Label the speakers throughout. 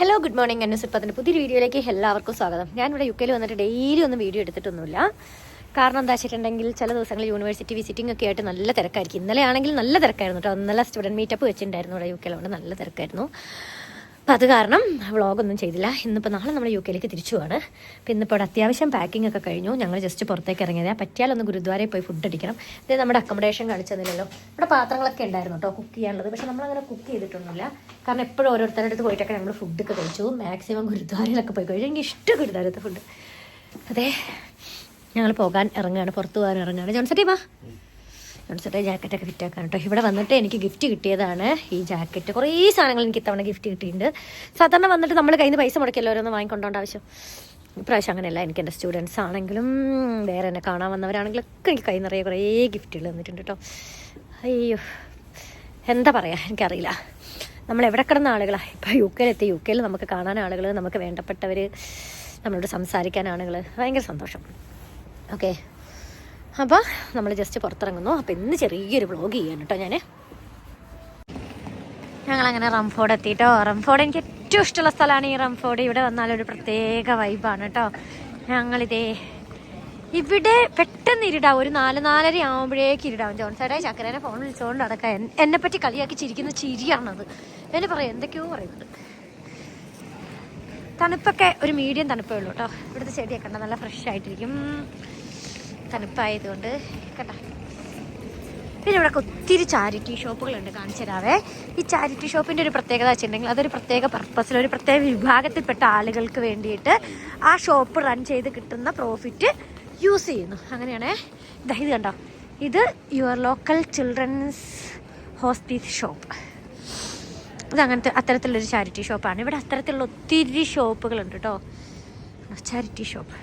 Speaker 1: Hello good morning എന്നെ സിപ്പത്തിന്റെ പുതിയൊരു വീഡിയോയിലേക്ക് എല്ലാവർക്കും സ്വാഗതം. ഞാനിവിടെ യു കെയിൽ വന്നിട്ട് ഡെയിലി ഒന്നും വീഡിയോ എടുത്തിട്ടൊന്നുമില്ല. കാരണം എന്താ വെച്ചിട്ടുണ്ടെങ്കിൽ ചില ദിവസങ്ങൾ യൂണിവേഴ്സിറ്റി വിസിറ്റിംഗ് ഒക്കെ ആയിട്ട് നല്ല തിരക്കായിരിക്കും. ഇന്നലെ ആണെങ്കിൽ നല്ല തിരക്കായിരുന്നു കേട്ടോ. ഇന്നലെ സ്റ്റുഡന്റ് മീറ്റപ്പ് വെച്ചിട്ടുണ്ടായിരുന്നു ഇവിടെ യു കെയിലുണ്ട് നല്ല തിരക്കായിരുന്നു. അപ്പോൾ അത് കാരണം വ്ളോഗൊന്നും ചെയ്തില്ല. ഇന്നിപ്പോൾ നാളെ നമ്മൾ യു കെയിലേക്ക് തിരിച്ചു പോവാണ്. അപ്പോൾ ഇന്നിപ്പോൾ അത്യാവശ്യം പാക്കിംഗ് ഒക്കെ കഴിഞ്ഞു. ഞങ്ങൾ ജസ്റ്റ് പുറത്തേക്ക് ഇറങ്ങിയത്. പറ്റിയാലൊന്ന് ഗുരുദ്വാരയിൽ പോയി ഫുഡ് അടിക്കണം. ഇത് നമ്മുടെ അക്കോമഡേഷൻ കാണിച്ചതില്ലല്ലോ. ഇവിടെ പാത്രങ്ങളൊക്കെ ഉണ്ടായിരുന്നു കേട്ടോ കുക്ക് ചെയ്യാനുള്ളത്. പക്ഷെ നമ്മളങ്ങനെ കുക്ക് ചെയ്തിട്ടൊന്നുമില്ല. കാരണം എപ്പോഴും ഓരോരുത്തരുടെ അടുത്ത് പോയിട്ടൊക്കെ നമ്മൾ ഫുഡൊക്കെ കഴിച്ചു. മാക്സിമം ഗുരുദ്വാരയിലൊക്കെ പോയി കഴിച്ചു എനിക്ക് ഇഷ്ടം ഗുരുദ്വാരത്തെ ഫുഡ് അതെ ഞങ്ങൾ പോകാൻ ഇറങ്ങുകയാണ്. പുറത്ത് പോകാൻ ഇറങ്ങുകയാണ്. ജോൺസട്ടി വാ. ജോൺസട്ടെ ജാക്കറ്റൊക്കെ ഫിറ്റ് ആക്കാൻ കേട്ടോ. ഇവിടെ വന്നിട്ട് എനിക്ക് ഗിഫ്റ്റ് കിട്ടിയതാണ് ഈ ജാക്കറ്റ്. കുറേ സാധനങ്ങൾ എനിക്ക് ഇത്തവണ ഗിഫ്റ്റ് കിട്ടിയിട്ടുണ്ട്. സാധാരണ വന്നിട്ട് നമ്മൾ കയ്യിൽ നിന്ന് പൈസ മുടക്കിയല്ലോ ഓരോന്ന് വാങ്ങിക്കൊണ്ടോണ്ട ആവശ്യം. ഇപ്രാവശ്യം അങ്ങനെയല്ല എനിക്ക് എന്റെ സ്റ്റുഡൻസ് ആണെങ്കിലും വേറെ എന്നെ കാണാൻ വന്നവരാണെങ്കിലും ഒക്കെ എനിക്ക് കൈ നിറയെ കുറേ ഗിഫ്റ്റുകൾ തന്നിട്ടുണ്ട് കേട്ടോ. അയ്യോ എന്താ പറയുക എനിക്കറിയില്ല. നമ്മൾ എവിടെ കിടന്ന ആളുകളാണ് ഇപ്പോൾ യു കെയിലെത്തി യു കെയിൽ നമുക്ക് കാണാൻ ആളുകൾ നമുക്ക് വേണ്ടപ്പെട്ടവർ നമ്മളോട് സംസാരിക്കാൻ ആളുകൾ ഭയങ്കര സന്തോഷം. ഓക്കെ. അപ്പോൾ നമ്മൾ ജസ്റ്റ് പുറത്തിറങ്ങുന്നു. അപ്പോൾ ഇന്ന് ചെറിയൊരു വ്ളോഗ് ചെയ്യാൻ കേട്ടോ ഞാൻ ഞങ്ങളങ്ങനെ റംഫോർഡ് എത്തിയിട്ടോ റംഫോർഡ് എനിക്ക് ഏറ്റവും ഇഷ്ടമുള്ള സ്ഥലമാണ് ഈ റംഫോർഡ്. ഇവിടെ വന്നാൽ ഒരു പ്രത്യേക വൈബാണ് കേട്ടോ. ഞങ്ങളിതേ ഇവിടെ പെട്ടെന്ന് ഇരുടാവും ഒരു നാല് നാലര ആകുമ്പോഴേക്ക് ഇരുടാവും. ജോൺസേടെ ചക്കരേനെ ഫോൺ വിളിച്ചുകൊണ്ട് അതൊക്കെ എന്നെ പറ്റി കളിയാക്കി ചിരിക്കുന്ന ചിരിയാണത്. എന്നെ പറയും എന്തൊക്കെയോ പറയുന്നത് തണുപ്പൊക്കെ ഒരു മീഡിയം തണുപ്പേ ഉള്ളൂ കേട്ടോ. ഇവിടുത്തെ ചെടിയൊക്കെ നല്ല ഫ്രഷ് ആയിട്ടിരിക്കും. തണുപ്പായതുകൊണ്ട് കേട്ടോ പിന്നെ ഇവിടെ ഒത്തിരി ചാരിറ്റി ഷോപ്പുകളുണ്ട് കാണിച്ചു തരാവേ. ഈ ചാരിറ്റി ഷോപ്പിന്റെ ഒരു പ്രത്യേകത വെച്ചിട്ടുണ്ടെങ്കിൽ അതൊരു പ്രത്യേക പർപ്പസിൽ ഒരു പ്രത്യേക വിഭാഗത്തിൽപ്പെട്ട ആളുകൾക്ക് വേണ്ടിയിട്ട് ആ ഷോപ്പ് റൺ ചെയ്ത് കിട്ടുന്ന പ്രോഫിറ്റ് യൂസ് ചെയ്യുന്നു. അങ്ങനെയാണേ. ഇതാ ഇത് കണ്ടോ? ഇത് your local children's hospital shop ഇത് അങ്ങനത്തെ അത്തരത്തിലുള്ളൊരു ചാരിറ്റി ഷോപ്പാണ് ഇവിടെ അത്തരത്തിലുള്ള ഒത്തിരി ഷോപ്പുകളുണ്ട് കേട്ടോ ചാരിറ്റി ഷോപ്പ്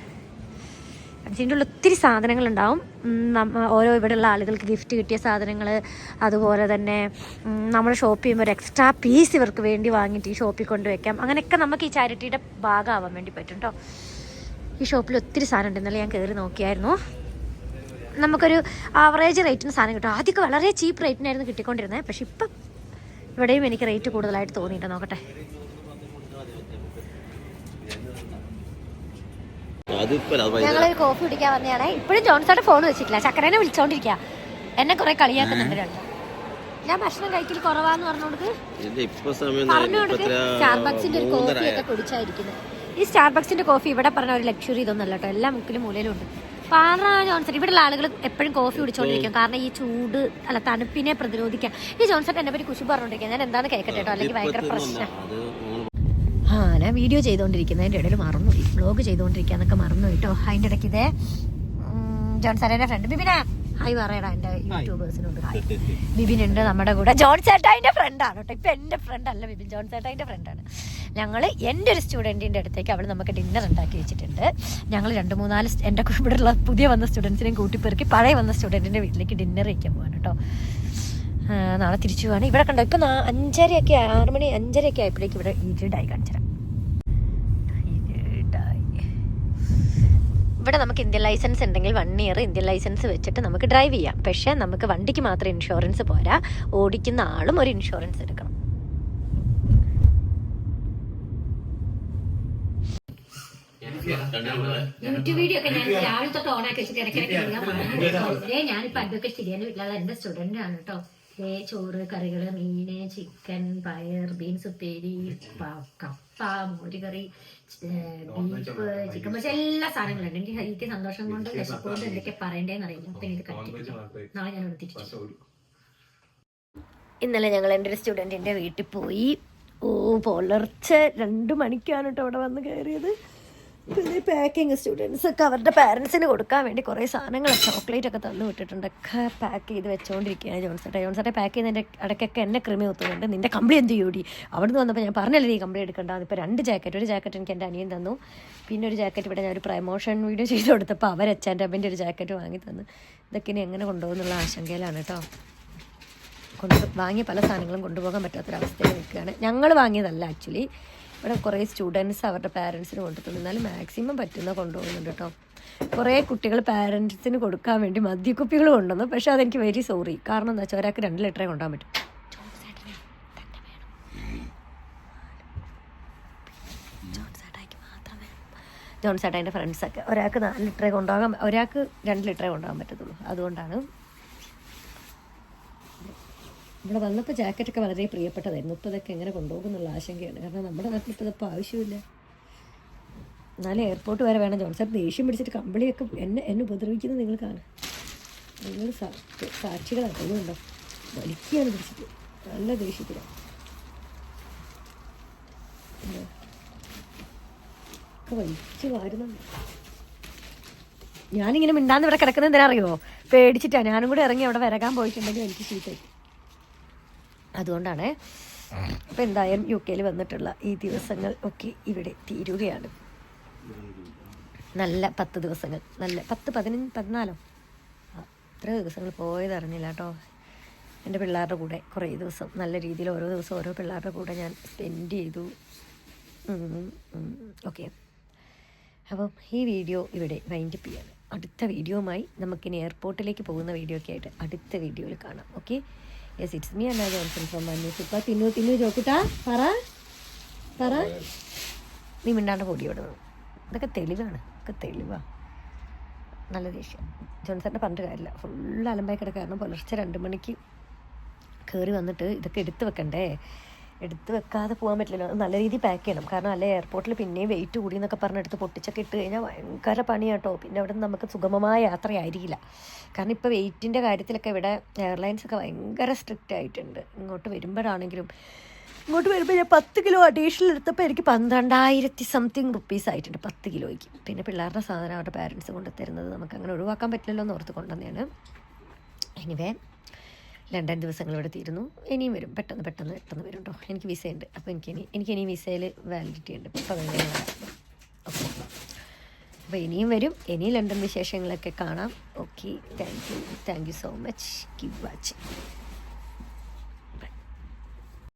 Speaker 1: അതിന്റെ ഉള്ളിൽ ഒത്തിരി സാധനങ്ങളുണ്ടാവും. നമ്മ ഓരോ ഇവിടെയുള്ള ആളുകൾക്ക് ഗിഫ്റ്റ് കിട്ടിയ സാധനങ്ങൾ അതുപോലെ തന്നെ നമ്മൾ ഷോപ്പ് ചെയ്യുമ്പോൾ ഒരു എക്സ്ട്രാ പീസ് ഇവർക്ക് വേണ്ടി വാങ്ങിയിട്ട് ഈ ഷോപ്പിൽ കൊണ്ടുവയ്ക്കാം അങ്ങനെയൊക്കെ നമുക്ക് ഈ ചാരിറ്റിയുടെ ഭാഗമാവാൻ വേണ്ടി പറ്റും കേട്ടോ ഈ ഷോപ്പിൽ ഒത്തിരി സാധനം ഉണ്ട്. ഇന്നലെ ഞാൻ കയറി നോക്കിയായിരുന്നു. നമുക്കൊരു ആവറേജ് റേറ്റിന് സാധനം കിട്ടും. ആദ്യമൊക്കെ വളരെ ചീപ്പ് റേറ്റിനായിരുന്നു കിട്ടിക്കൊണ്ടിരുന്നത്. പക്ഷെ ഇപ്പം ഇവിടെയും എനിക്ക് റേറ്റ് കൂടുതലായിട്ട് തോന്നിയിട്ട് നോക്കട്ടെ
Speaker 2: അതിപ്പോ അത് ഭയങ്കര-
Speaker 1: ഞങ്ങളൊരു കോഫി കുടിക്കാൻ വന്നതാണ്. ഇപ്പോഴും ജോൺസോടെ ഫോൺ വെച്ചിട്ടില്ല. ചക്കരേനെ വിളിച്ചോണ്ടിരിക്കുക എന്നെ കുറെ കളിയാക്കുന്നുണ്ട് ഞാൻ ഭക്ഷണം കഴിക്കൽ കുറവാന്ന് പറഞ്ഞോണ്ട് സ്റ്റാർബക്സിന്റെ ഒരു കോഫി ഒക്കെ കുടിച്ചായിരിക്കുന്നത് ഈ സ്റ്റാർബക്സിന്റെ കോഫി ഇവിടെ പറഞ്ഞ ഒരു ലക്ഷറി ഇതൊന്നല്ല കേട്ടോ. എല്ലാ മുക്കിലും മൂലയിലും ഉണ്ട്. പാറ ജോൺസൺ ഇവിടെയുള്ള ആളുകൾ എപ്പോഴും കോഫി കുടിച്ചോണ്ടിരിക്കും. കാരണം ഈ ചൂട് അല്ല തണുപ്പിനെ പ്രതിരോധിക്കാൻ. ഈ ജോൺസൺ എന്നെ പറ്റി കുശി പറഞ്ഞോണ്ടിരിക്കുക ഞാൻ എന്താണ് കേൾക്കട്ടെ കേട്ടോ. അല്ലെങ്കിൽ ഭയങ്കര പ്രശ്നം. ഞാൻ വീഡിയോ ചെയ്തുകൊണ്ടിരിക്കുന്നതിന്റെ ഇടയിൽ മറന്നുപോയി വ്ലോഗ് ചെയ്തുകൊണ്ടിരിക്കാന്നൊക്കെ മറന്നു കേട്ടോ അതിന്റെ ഇടയ്ക്ക് ഇതേ ജോൺ സാറേന്റെ ഫ്രണ്ട് ബിബിന. ഹായ് പറയടാ എന്റെ യൂട്യൂബേഴ്സിനോട് ഹായ് ബിബിൻ ഉണ്ട് നമ്മുടെ കൂടെ. ജോൺ ചേട്ടായിന്റെ ഫ്രണ്ടാണ് കേട്ടോ ഇപ്പം എന്റെ ഫ്രണ്ട് അല്ല ബിബിൻ. ജോൺ ചേട്ടായിന്റെ ഫ്രണ്ടാണ് ഞങ്ങൾ എന്റെ ഒരു സ്റ്റുഡന്റിന്റെ അടുത്തേക്ക് അവൾ നമുക്ക് ഡിന്നർ ഉണ്ടാക്കി വെച്ചിട്ടുണ്ട്. ഞങ്ങൾ രണ്ട് മൂന്നാൽ എന്റെ ഇവിടെയുള്ള പുതിയ വന്ന സ്റ്റുഡൻസിനെയും കൂട്ടിപ്പെറുക്കി പഴയ വന്ന സ്റ്റുഡന്റിന്റെ വീട്ടിലേക്ക് ഡിന്നർ കഴിക്കാൻ പോവാണ് കേട്ടോ നാളെ തിരിച്ചു പോവാണ്. ഇവിടെ കണ്ടോ ഇപ്പം അഞ്ചരയൊക്കെ ആറ് മണി അഞ്ചരയൊക്കെ ആയപ്പോഴേക്കും ഇവിടെ ഇരുടായി കാണിച്ചുതരാം ഇവിടെ നമുക്ക് ഇന്ത്യൻ ലൈസൻസ് ഉണ്ടെങ്കിൽ വൺ ഇയർ ഇന്ത്യൻ ലൈസൻസ് വെച്ചിട്ട് നമുക്ക് ഡ്രൈവ് ചെയ്യാം. പക്ഷേ നമുക്ക് വണ്ടിക്ക് മാത്രം ഇൻഷുറൻസ് പോരാ. ഓടിക്കുന്ന ആളും ഒരു ഇൻഷുറൻസ് എടുക്കണം. യൂട്യൂബ് വീഡിയോ ഒക്കെ ഞാൻ രാവിലെ തൊട്ട് ഓണാക്കി വെച്ചിട്ട് ഇടയ്ക്കിടയ്ക്ക് ഞാനിപ്പോ അഡ്വക്കേറ്റ് ശരിയാണ് വീട്ടിലുള്ള എന്റെ സ്റ്റുഡന്റ് ആണ് കേട്ടോ ചോറ് കറികൾ മീന് ചിക്കൻ പയർ ബീൻസ് ഉപ്പേരി കപ്പ മോരുകറി ബീഫ് ചിക്കൻ പക്ഷെ എല്ലാ സാധനങ്ങളും ഉണ്ട്. എനിക്ക് എനിക്ക് സന്തോഷം കൊണ്ട് വിശപ്പുകൊണ്ട് എന്തൊക്കെ പറയണ്ടേന്ന് അറിയില്ല. അപ്പൊ എനിക്ക് കട്ടി നാളെ ഞാൻ ഇവിടെ തിരിച്ചു. ഇന്നലെ ഞങ്ങൾ എന്റെ ഒരു സ്റ്റുഡന്റിന്റെ വീട്ടിൽ പോയി. ഓ പുലർച്ചെ രണ്ട് മണിക്കാണ് കേട്ടോ അവിടെ വന്ന് കയറിയത്. പിന്നെ പാക്കിങ് സ്റ്റുഡൻസ് ഒക്കെ അവരുടെ പാരൻസിന് കൊടുക്കാൻ വേണ്ടി കുറേ സാധനങ്ങൾ ചോക്ലേറ്റ് ഒക്കെ തന്നു വിട്ടിട്ടുണ്ട്. ഒക്കെ പാക്ക് ചെയ്ത് വെച്ചുകൊണ്ടിരിക്കുകയാണ് ജോൺസട്ടെ ജോൺസട്ടെ പാക്ക് ചെയ്തതിന്റെ ഇടയ്ക്കൊക്കെ എന്നെ ക്രിമി ഒത്തുന്നുണ്ട് നിന്റെ കമ്പിളി എന്ത് ചെയ്യൂടി അവിടെ നിന്ന് വന്നപ്പോൾ ഞാൻ പറഞ്ഞല്ലേ നീ കമ്പിളി എടുക്കേണ്ടത് ഇപ്പോൾ രണ്ട് ജാക്കറ്റ് ഒരു ജാക്കറ്റ് എനിക്ക് എന്റെ അനിയൻ തന്നു. പിന്നെ ഒരു ജാക്കറ്റ് ഇവിടെ ഞാൻ ഒരു പ്രൊമോഷൻ വീഡിയോ ചെയ്ത് കൊടുത്തപ്പോൾ അവർ അച്ഛന്റെ അമ്മന്റെ ഒരു ജാക്കറ്റ് വാങ്ങി തന്നു. ഇതൊക്കെ ഇനി എങ്ങനെ കൊണ്ടുപോകുന്നുള്ള ആശങ്കയിലാണ് കേട്ടോ. കൊണ്ട് വാങ്ങിയ പല സാധനങ്ങളും കൊണ്ടുപോകാൻ പറ്റാത്തൊരവസ്ഥയിൽ നിൽക്കുകയാണ്. ഞങ്ങൾ വാങ്ങിയതല്ല ആക്ച്വലി ഇവിടെ കുറേ സ്റ്റുഡൻസ് അവരുടെ പാരൻസിന് കൊണ്ടുപോകുന്നു എന്നാലും മാക്സിമം പറ്റുന്ന കൊണ്ടുപോകുന്നുണ്ട് കേട്ടോ കുറേ കുട്ടികൾ പാരൻസിന് കൊടുക്കാൻ വേണ്ടി മദ്യക്കുപ്പികൾ കൊണ്ടുവന്നു. പക്ഷേ അതെനിക്ക് വെരി സോറി കാരണം എന്താ വെച്ചാൽ ഒരാൾക്ക് രണ്ട് ലിറ്ററേ കൊണ്ടുപോകാൻ പറ്റും. ജോൺ ചേട്ടാ എന്റെ ഫ്രണ്ട്സൊക്കെ ഒരാൾക്ക് നാല് ലിറ്ററേ കൊണ്ടുപോകാൻ ഒരാൾക്ക് രണ്ട് ലിറ്ററേ കൊണ്ടുപോകാൻ പറ്റത്തുള്ളൂ. അതുകൊണ്ടാണ് ഇവിടെ വന്നപ്പോൾ ജാക്കറ്റൊക്കെ വളരെ പ്രിയപ്പെട്ടതായിരുന്നു. ഇപ്പോൾ ഇതൊക്കെ എങ്ങനെ കൊണ്ടുപോകും എന്നുള്ള ആശങ്കയാണ്. കാരണം നമ്മുടെ നാട്ടിൽ ഇപ്പോൾ ഇതിപ്പോൾ ആവശ്യമില്ല. എന്നാലും എയർപോർട്ട് വരെ വേണം. ജോൺ സാർ ദേഷ്യം പിടിച്ചിട്ട് കമ്പിളിയൊക്കെ എന്നെ എന്നെ ഉപദ്രവിക്കുന്നത് നിങ്ങൾ കാണും. നിങ്ങൾ സാക്ഷികളാണ് അതുകൊണ്ടോ? വലിക്കുകയാണ് പിടിച്ചിട്ട് നല്ല ദേഷ്യത്തിലാണ് വലിച്ചു വാരുന്നുണ്ട്. ഞാനിങ്ങനെ മിണ്ടാന്ന് ഇവിടെ കിടക്കുന്നത് എന്തിനാ അറിയോ പേടിച്ചിട്ടാ. ഞാനും കൂടെ ഇറങ്ങി അവിടെ വരകാൻ പോയിട്ടുണ്ടെങ്കിൽ എനിക്ക് ചീത്തയായി അതുകൊണ്ടാണ് അപ്പം എന്തായാലും യു കെയിൽ വന്നിട്ടുള്ള ഈ ദിവസങ്ങൾ ഒക്കെ ഇവിടെ തീരുകയാണ്. നല്ല പത്ത് ദിവസങ്ങൾ. നല്ല പത്ത് പതിനഞ്ച് പതിനാലോ? അത്ര ദിവസങ്ങൾ പോയത് അറിഞ്ഞില്ല കേട്ടോ. എന്റെ പിള്ളേരുടെ കൂടെ കുറേ ദിവസം നല്ല രീതിയിൽ ഓരോ ദിവസം ഓരോ പിള്ളേരുടെ കൂടെ ഞാൻ സ്പെൻഡ് ചെയ്തു. ഓക്കെ അപ്പം ഈ വീഡിയോ ഇവിടെ വൈൻഡപ്പ് ചെയ്യാണ്. അടുത്ത വീഡിയോയുമായി നമുക്കിനി എയർപോർട്ടിലേക്ക് പോകുന്ന വീഡിയോ ഒക്കെ ആയിട്ട് അടുത്ത വീഡിയോയിൽ കാണാം. Okay yes it's me Anna Johnson from Mannoos ഇപ്പം തിന്നു തിന്നു ചോക്കിട്ടാ പറ പറ നീ മിണ്ടാണ്ട് പൊടി വിടുന്നു ഇതൊക്കെ തെളിവാണ്. ഇതൊക്കെ തെളിവാണ് നല്ല ദേഷ്യം. ജോൺസറിന്റെ പറഞ്ഞിട്ട് കാര്യമില്ല. ഫുൾ അലമ്പായി കിടക്കുക കാരണം പുലർച്ചെ രണ്ട് മണിക്ക് കയറി വന്നിട്ട് ഇതൊക്കെ എടുത്ത് വെക്കണ്ടേ? എടുത്ത് വെക്കാതെ പോകാൻ പറ്റില്ലല്ലോ. നല്ല രീതിയിൽ പാക്ക് ചെയ്യണം. കാരണം അല്ലെ എയർപോർട്ടിൽ പിന്നെയും വെയിറ്റ് കൂടി എന്നൊക്കെ പറഞ്ഞെടുത്ത് പൊട്ടിച്ചൊക്കെ ഇട്ട് കഴിഞ്ഞാൽ ഭയങ്കര പണിയാട്ടോ. പിന്നെ അവിടെ നമുക്ക് സുഗമമായ യാത്രയായിരിക്കില്ല. കാരണം ഇപ്പോൾ വെയിറ്റിന്റെ കാര്യത്തിലൊക്കെ ഇവിടെ എയർലൈൻസ് ഒക്കെ ഭയങ്കര സ്ട്രിക്റ്റ് ആയിട്ടുണ്ട്. ഇങ്ങോട്ട് വരുമ്പോഴാണെങ്കിലും ഇങ്ങോട്ട് വരുമ്പോൾ ഞാൻ പത്ത് കിലോ അഡീഷണൽ എടുത്തപ്പോൾ എനിക്ക് പന്ത്രണ്ടായിരത്തി സംതിങ് റുപ്പീസ് ആയിട്ടുണ്ട് പത്ത് കിലോയ്ക്ക്. പിന്നെ പിള്ളേരുടെ സാധനം അവരുടെ പാരൻസ് കൊണ്ട് തരുന്നത് നമുക്ക് അങ്ങനെ ഒഴിവാക്കാൻ പറ്റില്ലല്ലോ എന്ന് ഓർത്ത് കൊണ്ടുവന്നെയാണ് എനിവേ ലണ്ടൻ ദിവസങ്ങൾ ഇവിടെ തീരുന്നു. ഇനിയും വരും. പെട്ടെന്ന് പെട്ടെന്ന് പെട്ടെന്ന് വരും കേട്ടോ എനിക്ക് വിസ ഉണ്ട് അപ്പോൾ എനിക്ക് ഇനി എനിക്ക് ഇനി വിസയിൽ വാലിഡിറ്റി ഉണ്ട് വരാം ഓക്കെ അപ്പോൾ ഇനിയും വരും. ഇനി ലണ്ടൻ വിശേഷങ്ങളൊക്കെ കാണാം. Okay thank you thank you so much keep watching